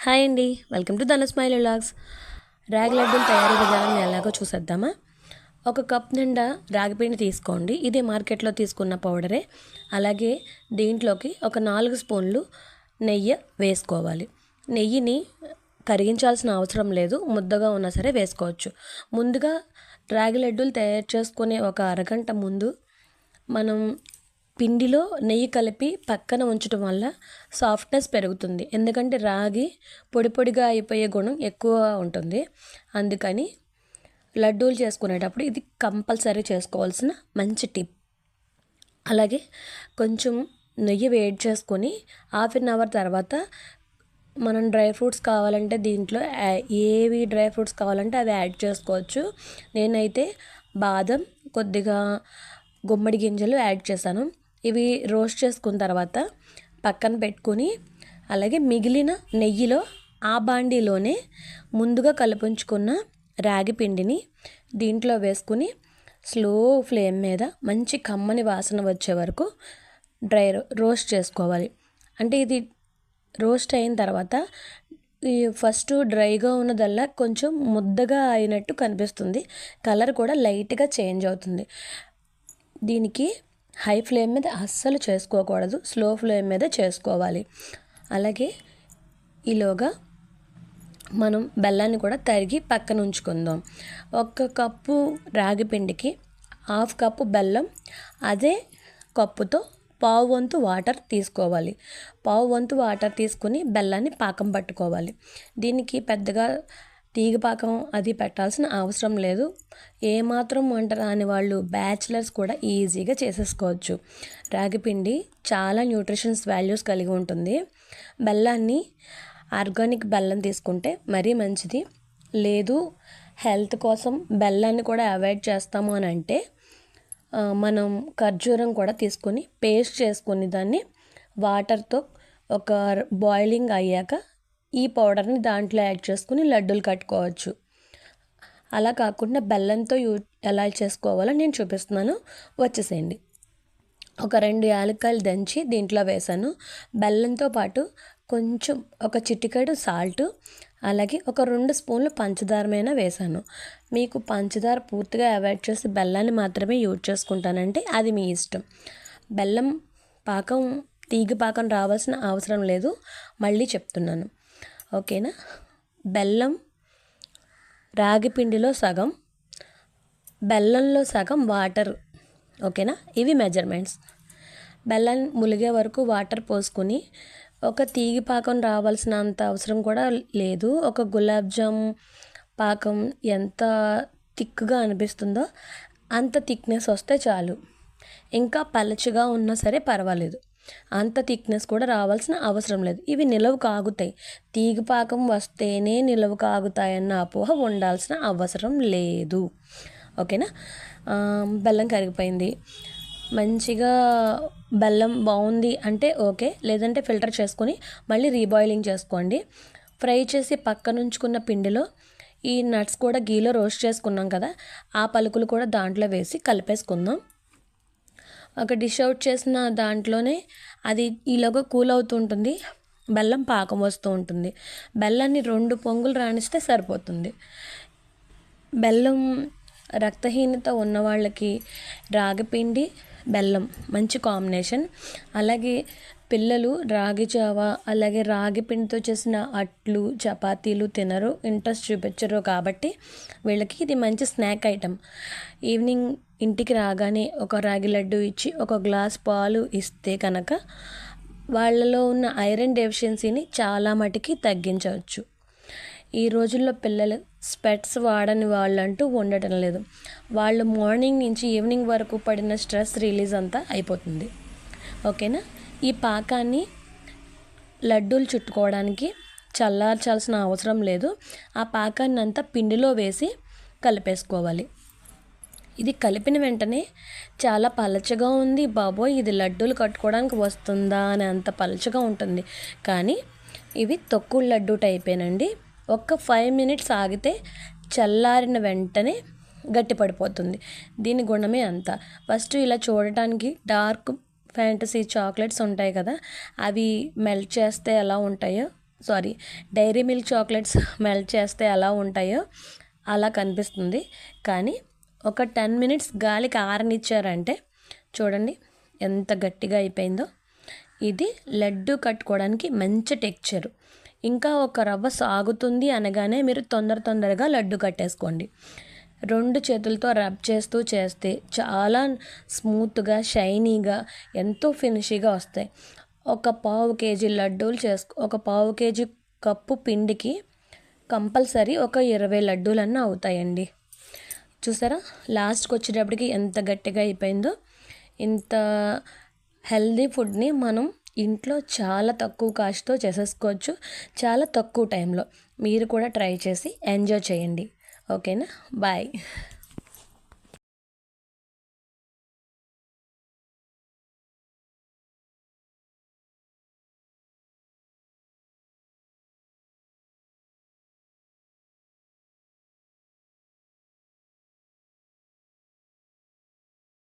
Hi అండి. Welcome to Dhana smile vlogs ragi లడ్డూలు తయారీ విధానం ఎలాగో చూసేద్దామా? ఒక కప్ నిండా రాగిపిండి తీసుకోండి. ఇది మార్కెట్లో తీసుకున్న పౌడరే అలాగే దీంట్లోకి ఒక నాలుగు స్పూన్లు నెయ్యి వేసుకోవాలి. నెయ్యిని కరిగించాల్సిన అవసరం లేదు. ముద్దగా ఉన్నా సరే వేసుకోవచ్చు. ముందుగా రాగి లడ్డూలు తయారు చేసుకునే ఒక అరగంట ముందు మనం పిండిలో నెయ్యి కలిపి పక్కన ఉంచడం వల్ల సాఫ్ట్నెస్ పెరుగుతుంది. ఎందుకంటే రాగి పొడి పొడిగా అయిపోయే గుణం ఎక్కువ ఉంటుంది. అందుకని లడ్డూలు చేసుకునేటప్పుడు ఇది కంపల్సరీ చేసుకోవాల్సిన మంచి టిప్. అలాగే కొంచెం నెయ్యి వేడి చేసుకొని హాఫ్ అన్ అవర్ తర్వాత మనం డ్రై ఫ్రూట్స్ కావాలంటే దీంట్లో ఏవి డ్రై ఫ్రూట్స్ కావాలంటే అవి యాడ్ చేసుకోవచ్చు. నేనైతే బాదం కొద్దిగా గుమ్మడి గింజలు యాడ్ చేశాను. ఇవి రోస్ట్ చేసుకున్న తర్వాత పక్కన పెట్టుకొని అలాగే మిగిలిన నెయ్యిలో ఆ బాండీలోనే ముందుగా కలుపుంచుకున్న రాగి పిండిని దీంట్లో వేసుకుని స్లో ఫ్లేమ్ మీద మంచి కమ్మని వాసన వచ్చే వరకు డ్రై రో- రోస్ట్ చేసుకోవాలి. అంటే ఇది రోస్ట్ అయిన తర్వాత ఈ ఫస్ట్ డ్రైగా ఉన్నదల్లా కొంచెం ముద్దగా అయినట్టు కనిపిస్తుంది. కలర్ కూడా లైట్గా చేంజ్ అవుతుంది. దీనికి హై ఫ్లేమ్ మీద అస్సలు చేసుకోకూడదు స్లో ఫ్లేమ్ మీద చేసుకోవాలి. అలాగే ఈలోగా మనం బెల్లాన్ని కూడా తరిగి పక్కన ఉంచుకుందాం. ఒక కప్పు రాగి పిండికి హాఫ్ కప్పు బెల్లం అదే కప్పుతో పావు వంతు వాటర్ తీసుకోవాలి. పావు వంతు వాటర్ తీసుకుని బెల్లాన్ని పాకం పట్టుకోవాలి. దీనికి పెద్దగా తీగపాకం అది పెట్టాల్సిన అవసరం లేదు. ఏమాత్రం వంట రాని వాళ్ళు బ్యాచిలర్స్ కూడా ఈజీగా చేసేసుకోవచ్చు. రాగిపిండి చాలా న్యూట్రిషన్స్ వాల్యూస్ కలిగి ఉంటుంది. బెల్లాన్ని ఆర్గానిక్ బెల్లం తీసుకుంటే మరీ మంచిది. లేదు హెల్త్ కోసం బెల్లాన్ని కూడా అవాయిడ్ చేస్తాము అని అంటే మనం ఖర్జూరం కూడా తీసుకొని పేస్ట్ చేసుకొని దాన్ని వాటర్తో ఒక బాయిలింగ్ అయ్యాక ఈ పౌడర్ని దాంట్లో యాడ్ చేసుకుని లడ్డూలు కట్టుకోవచ్చు. అలా కాకుండా బెల్లంతో యూ ఎలా చేసుకోవాలో నేను చూపిస్తున్నాను. వచ్చేసేయండి. ఒక రెండు యాలక్కాయలు దంచి దీంట్లో వేసాను. బెల్లంతో పాటు కొంచెం ఒక చిటికెడు సాల్ట్ అలాగే ఒక రెండు స్పూన్లు పంచదారమైనా వేసాను. మీకు పంచదార పూర్తిగా అవాయిడ్ చేసి బెల్లాన్ని మాత్రమే యూజ్ చేసుకుంటానంటే అది మీ ఇష్టం. బెల్లం పాకం తీగ పాకం రావాల్సిన అవసరం లేదు. మళ్ళీ చెప్తున్నాను. ఓకేనా? బెల్లం రాగి పిండిలో సగం బెల్లంలో సగం వాటర్. ఓకేనా? ఇవి మెజర్మెంట్స్. బెల్లం ములిగే వరకు వాటర్ పోసుకుని ఒక తీగి పాకం రావాల్సిన అంత అవసరం కూడా లేదు. ఒక గులాబ్ జామ్ పాకం ఎంత థిక్గా అనిపిస్తుందో అంత థిక్నెస్ వస్తే చాలు. ఇంకా పలచగా ఉన్నా సరే పర్వాలేదు. అంత థిక్నెస్ కూడా రావాల్సిన అవసరం లేదు. ఇవి నిలవు కాగుతాయి తీగ పాకం వస్తేనే నిలవు కాగుతాయన్న అపోహ ఉండాల్సిన అవసరం లేదు. ఓకేనా? బెల్లం కరిగిపోయింది. మంచిగా బెల్లం బాగుంది అంటే ఓకే. లేదంటే ఫిల్టర్ చేసుకొని మళ్ళీ రీబాయిలింగ్ చేసుకోండి. ఫ్రై చేసి పక్కన ఉంచుకున్న పిండిలో ఈ నట్స్ కూడా గీలో రోస్ట్ చేసుకున్నాం కదా ఆ పలుకులు కూడా దాంట్లో వేసి కలిపేసుకుందాం. ఒక డిష్ అవుట్ చేసిన దాంట్లోనే అది ఈలోగా కూల్ అవుతూ ఉంటుంది. బెల్లం పాకం వస్తూ ఉంటుంది. బెల్లాన్ని రెండు పొంగులు రాణిస్తే సరిపోతుంది. బెల్లం రక్తహీనత ఉన్న వాళ్ళకి రాగిపిండి బెల్లం మంచి కాంబినేషన్. అలాగే పిల్లలు రాగి జావ అలాగే రాగి పిండితో చేసిన అట్లు చపాతీలు తినరు ఇంట్రెస్ట్ చూపించరు కాబట్టి వీళ్ళకి ఇది మంచి స్నాక్ ఐటెం ఈవినింగ్ ఇంటికి రాగానే ఒక రాగి లడ్డు ఇచ్చి ఒక గ్లాస్ పాలు ఇస్తే కనుక వాళ్ళలో ఉన్న ఐరన్ డెఫిషియన్సీని చాలా మటుకి తగ్గించవచ్చు. ఈ రోజుల్లో పిల్లలు స్పెట్స్ వాడని వాళ్ళంటూ ఉండటం లేదు. వాళ్ళు మార్నింగ్ నుంచి ఈవినింగ్ వరకు పడిన స్ట్రెస్ రిలీజ్ అంతా అయిపోతుంది. ఓకేనా? ఈ పాకాన్ని లడ్డూలు చుట్టుకోవడానికి చల్లార్చాల్సిన అవసరం లేదు. ఆ పాకాన్ని అంతా పిండిలో వేసి కలిపేసుకోవాలి. ఇది కలిపిన వెంటనే చాలా పలచగా ఉంది. బాబోయ్ ఇది లడ్డూలు కట్టుకోవడానికి వస్తుందా అని అంత పలచగా ఉంటుంది. కానీ ఇవి తొక్కుడు లడ్డు టైపేనండి. ఒక్క ఫైవ్ మినిట్స్ ఆగితే చల్లారిన వెంటనే గట్టిపడిపోతుంది దీని గుణమే అంత. ఫస్ట్ ఇలా చూడటానికి డార్క్ ఫ్యాంటసీ చాక్లెట్స్ ఉంటాయి కదా అవి మెల్ట్ చేస్తే ఎలా ఉంటాయో sorry Dairy Milk chocolates melt చేస్తే ఎలా ఉంటాయో అలా కనిపిస్తుంది. కానీ ఒక టెన్ మినిట్స్ గాలికి ఆరనిచ్చారంటే చూడండి ఎంత గట్టిగా అయిపోయిందో. ఇది లడ్డు కట్టుకోవడానికి మంచి టెక్చర్. ఇంకా ఒక రవ్వ సాగుతుంది అనగానే మీరు తొందర తొందరగా లడ్డు కట్టేసుకోండి. రెండు చేతులతో రబ్ చేస్తూ చేస్తే చాలా స్మూత్గా షైనీగా ఎంతో ఫినిషీగా వస్తాయి. ఒక పావు కేజీ లడ్డూలు చేసుకో ఒక పావు కేజీ కప్పు పిండికి కంపల్సరీ ఒక ఇరవై లడ్డూలన్నీ అవుతాయండి. చూసారా లాస్ట్కి వచ్చేటప్పటికి ఎంత గట్టిగా అయిపోయిందో ఇంత హెల్దీ ఫుడ్ని మనం ఇంట్లో చాలా తక్కువ కాస్ట్తో చేసేసుకోవచ్చు చాలా తక్కువ టైంలో. మీరు కూడా ట్రై చేసి ఎంజాయ్ చేయండి. ఓకేనా? బాయ్.